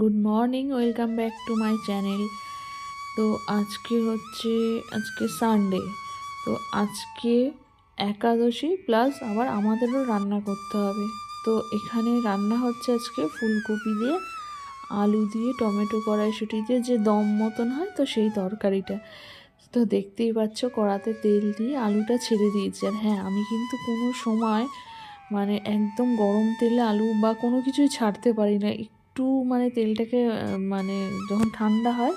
Good morning, welcome back to my channel. তো আজকে হচ্ছে, আজকে সানডে তো আজকে একাদশী প্লাস আবার আমাদেরও রান্না করতে হবে। তো এখানে রান্না হচ্ছে আজকে ফুলকপি দিয়ে, আলু দিয়ে, টমেটো কড়াইশুটি দিয়ে, যে দম মতন হয় তো সেই তরকারিটা। তো দেখতেই পাচ্ছ কড়াতে তেল দিয়ে আলুটা ছেড়ে দিয়েছি। আর হ্যাঁ আমি কিন্তু কোনো সময় মানে একদম গরম তেলে আলু বা কোনো কিছুই ছাড়তে পারি না। একটু মানে তেলটাকে মানে যখন ঠান্ডা হয়,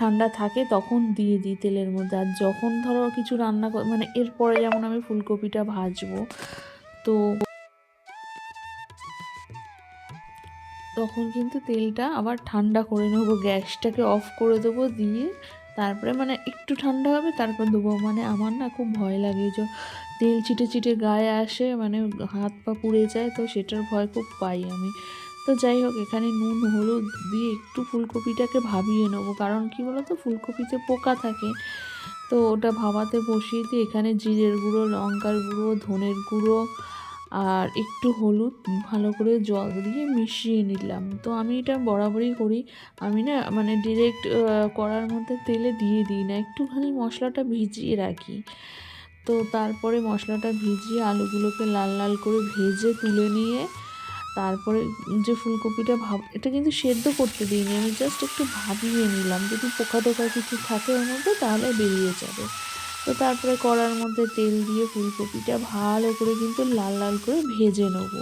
ঠান্ডা থাকে তখন দিয়ে দিই তেলের মধ্যে। আর যখন ধরো কিছু রান্না মানে এরপরে যেমন আমি ফুলকপিটা ভাজবো, তো তখন কিন্তু তেলটা আবার ঠান্ডা করে নেব, গ্যাসটাকে অফ করে দেবো দিয়ে তারপরে মানে একটু ঠান্ডা হবে তারপর দেবো। মানে আমার না খুব ভয় লাগে যে তেল চিটে চিটে গায়ে আসে মানে হাত পা পুড়ে যায়, তো সেটার ভয় খুব পাই আমি। তো যাই হোক, এখানে নুন, হলুদ দিয়ে একটু ফুলকপিটাকে ভাবিয়ে নেব। কারণ কি বলো তো ফুলকপিতে পোকা থাকে। তো ওটা ভাবাতে বসিয়ে দিয়ে এখানে জিরের গুঁড়ো, লঙ্কার গুঁড়ো, ধনের গুঁড়ো আর একটু হলুদ ভালো করে জল দিয়ে মিশিয়ে নিলাম। তো আমি এটা বরাবরই করি। আমি না মানে ডিরেক্ট কড়ার মধ্যে তেলে দিয়ে দিই না। একটুখানি মশলাটা ভিজিয়ে রাখি। তো তারপরে মশলাটা ভিজিয়ে আলুগুলোকে লাল লাল করে ভেজে তুলে নিয়ে তারপরে যে ফুলকপিটা ভাব, এটা কিন্তু সেদ্ধ করতে দিইনি, আমি জাস্ট একটু ভাবিয়ে নিলাম। যদি পোকা টোকা কিছু থাকে ওর মধ্যে, তাহলে বেরিয়ে যাবে। তো তারপরে কড়ার মধ্যে তেল দিয়ে ফুলকপিটা ভালো করে কিন্তু লাল লাল করে ভেজে নেব।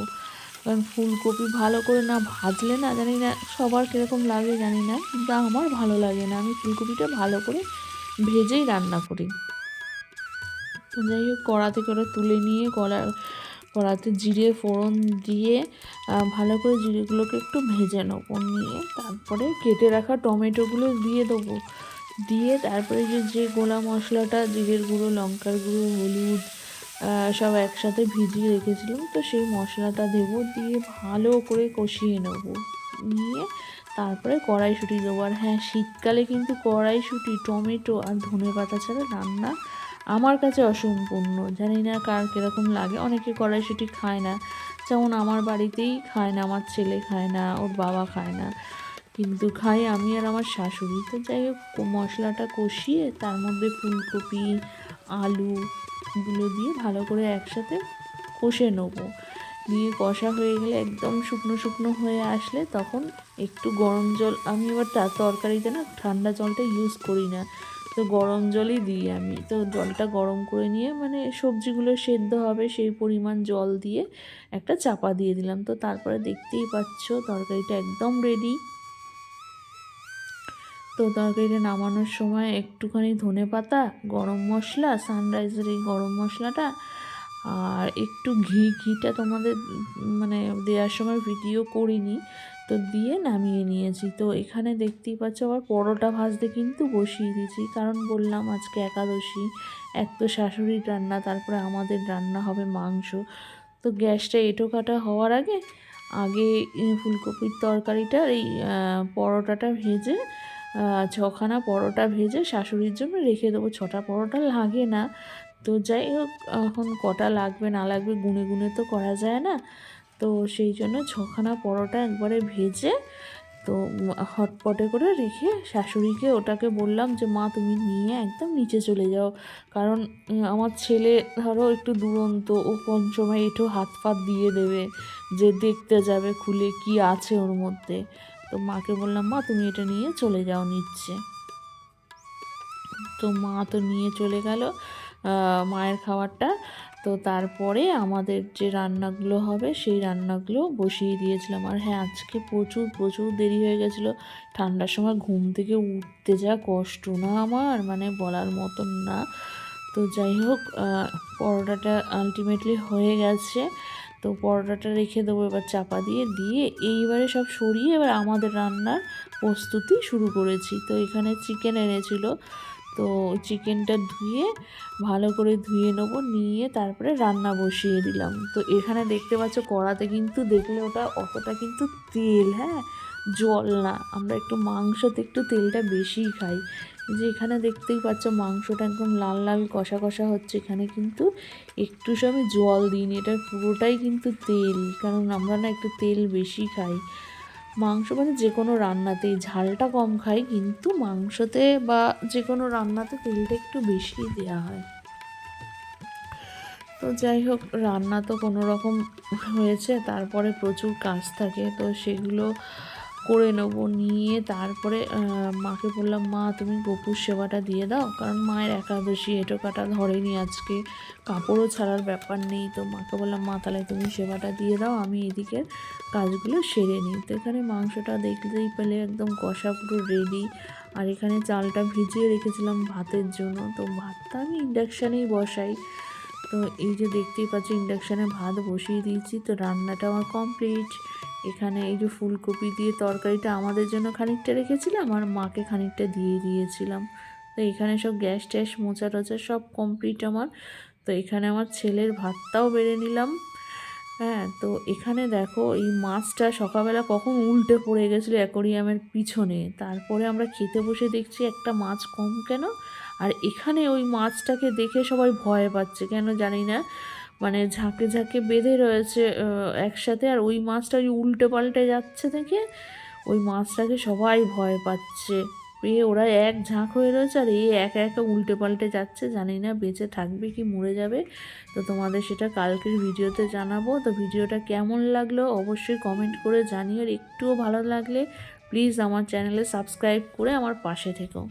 কারণ ফুলকপি ভালো করে না ভাজলে না, জানি না সবার কীরকম লাগে, জানি না, কিন্তু আমার ভালো লাগে না। আমি ফুলকপিটা ভালো করে ভেজেই রান্না করি। যাই হোক, কড়াতে করে তুলে নিয়ে কড়া কড়াতে জিরে, ফোড়ন দিয়ে ভালো করে জিরেগুলোকে একটু ভেজে নেব নিয়ে। তারপরে কেটে রাখা টমেটোগুলো দিয়ে দেবো। দিয়ে তারপরে যে যে গোলা মশলাটা, জিরের গুঁড়ো, লঙ্কার গুঁড়ো, হলুদ সব একসাথে ভিজিয়ে রেখেছিলাম, তো সেই মশলাটা দেবো। দিয়ে ভালো করে কষিয়ে নেব নিয়ে তারপরে কড়াইশুঁটি দেবো। আর হ্যাঁ শীতকালে কিন্তু কড়াইশুঁটি, টমেটো আর ধনে পাতা ছাড়া রান্না আমার কাছে অসম্পূর্ণ। জানি না কার কীরকম লাগে। অনেকে কড়াইশুঁটি খায় না। যেমন আমার বাড়িতেই খায় না, আমার ছেলে খায় না, ওর বাবা খায় না। কিন্তু খাই আমি আর আমার শাশুড়ি। তো যাই হোক মশলাটা কষিয়ে তার মধ্যে ফুলকপি, আলু আলুগুলো দিয়ে ভালো করে একসাথে কষে নেব। দিয়ে কষা হয়ে গেলে একদম শুকনো শুকনো হয়ে আসলে তখন একটু গরম জল আমি এবার তরকারিতে না ঠান্ডা জলটা ইউজ করি না। তো গরম জলই দিই আমি। তো জলটা গরম করে নিয়ে মানে সবজিগুলো সেদ্ধ হবে সেই পরিমাণ জল দিয়ে একটা চাপা দিয়ে দিলাম। তো তারপরে দেখতেই পাচ্ছ তরকারিটা একদম রেডি তো তরকারিটা নামানোর সময় একটুখানি ধনে পাতা, গরম মশলা সানরাইজের এই গরম মশলাটা আর একটু ঘি, ঘিটা তোমাদের মানে দেওয়ার সময় ভিডিও করিনি। তো দিয়ে নামিয়ে নিয়েছি। তো এখানে দেখতেই পাচ্ছ আবার পরোটা ভাজতে কিন্তু বসিয়ে দিয়েছি। কারণ বললাম আজকে একাদশী, এক তো শাশুড়ির রান্না, তারপরে আমাদের রান্না হবে মাংস। তো গ্যাসটা এঁটো কাটা হওয়ার আগে আগে ফুলকপির তরকারিটার এই পরোটাটা ভেজে ছখানা পরোটা ভেজে শাশুড়ির জন্য রেখে দেবো। ছটা পরোটা লাগে না। তো যাই হোক, এখন কটা লাগবে না লাগবে গুনে গুনে তো করা যায় না। তো সেই জন্য ছখানা পরোটা একবারে ভেজে তো হটপটে করে রেখে শাশুড়িকে ওটাকে বললাম যে, মা, তুমি নিয়ে একদম নিচে চলে যাও। কারণ আমার ছেলে ধরো একটু দুরন্ত, ও পঞ্চমে একটু হাত ফাত দিয়ে দেবে যে, দেখতে যাবে খুলে কি আছে ওর মধ্যে। তো মাকে বললাম, মা, তুমি এটা নিয়ে চলে যাও নিচ্ছে তো মা তো নিয়ে চলে গেল মায়ের খাবারটা। তো তারপরে আমাদের যে রান্নাগুলো হবে, সেই রান্নাগুলো বসিয়ে দিয়েছিলাম। আর হ্যাঁ আজকে প্রচুর প্রচুর দেরি হয়ে গেছিল। ঠান্ডার সময় ঘুম থেকে উঠতে যা কষ্ট না আমার মানে বলার মতন না। তো যাই হোক পরোটাটা আলটিমেটলি হয়ে গেছে। তো পরোটাটা রেখে দেবো, এবার চাপা দিয়ে দিয়ে এইবারে সব সরিয়ে এবার আমাদের রান্নার প্রস্তুতি শুরু করেছি। তো এখানে চিকেন এনেছিল। তো চিকেনটা ধুয়ে, ভালো করে ধুয়ে নেব, নিয়ে তারপরে রান্না বসিয়ে দিলাম। তো এখানে দেখতে পাচ্ছ কড়াতে কিন্তু দেখলে ওটা অতটা কিন্তু তেল হ্যাঁ? জল না। আমরা একটু মাংসতে একটু তেলটা বেশিই খাই। যে এখানে দেখতেই পাচ্ছ মাংসটা একদম লাল লাল, কষা কষা হচ্ছে। এখানে কিন্তু একটু সময় জল দিন এটা পুরোটাই কিন্তু তেল, কারণ আমরা না একটু তেল বেশি খাই। মাংস মানে যে কোনো রান্নাতেই ঝালটা কম খাই কিন্তু মাংসতে বা যে কোনো রান্নাতে তেলটা একটু বেশি দেওয়া হয়। তো যাই হোক, রান্না তো কোনো রকম হয়েছে, তারপরে প্রচুর কাজ থাকে, তো সেগুলো করে নেব, নিয়ে তারপরে মাকে বললাম, মা, তুমি বপুর সেবাটা দিয়ে দাও। কারণ মায়ের একাদশী, এটো কাটা ধরেনি আজকে। কাপড়ও ছাড়ার ব্যাপার নেই তো। মাকে বললাম, মা, তাহলে তুমি সেবাটা দিয়ে দাও, আমি এদিকে কাজগুলো সেরে নিই। তো এখানে মাংসটা দেখতেই পেলে একদম কষা, পুরো রেডি আর এখানে চালটা ভিজিয়ে রেখেছিলাম ভাতের জন্য। তো ভাতটা আমি ইন্ডাকশানেই বসাই। তো এই যে দেখতেই পাচ্ছি, ইন্ডাকশানে ভাত বসিয়ে দিয়েছি। তো রান্নাটা আমার কমপ্লিট এখানে এই যে ফুলকপি দিয়ে তরকারিটা আমাদের জন্য খানিকটা রেখেছিলাম আর মাকে খানিকটা দিয়ে দিয়েছিলাম। তো এখানে সব গ্যাস ট্যাস, মোচা টোচা সব কমপ্লিট আমার। তো এখানে আমার ছেলের ভাতটাও বেড়ে নিলাম। হ্যাঁ তো এখানে দেখো এই মাছটা সকালবেলা কখন উল্টে পড়ে গেছিল অ্যাকোরিয়ামের পিছনে। তারপরে আমরা খেতে বসে দেখছি একটা মাছ কম কেন? আর এখানে ওই মাছটাকে দেখে সবাই ভয় পাচ্ছে, কেন জানি না। মানে ঝাঁকে ঝাঁকে বেঁধে রয়েছে একসাথে। আর ওই মাছটা ওই উল্টে পাল্টে যাচ্ছে থেকে ওই মাছটাকে সবাই ভয় পাচ্ছে। পেয়ে ওরা এক ঝাঁক হয়ে রয়েছে আর এই একা একা উল্টে পাল্টে যাচ্ছে। জানি না বেঁচে থাকবে কি মরে যাবে। তো তোমাদের সেটা কালকের ভিডিওতে জানাব। তো ভিডিওটা কেমন লাগল অবশ্যই কমেন্ট করে জানিও। আর একটুও ভালো লাগলে প্লিজ আমার চ্যানেলে সাবস্ক্রাইব করে আমার পাশে থেকো।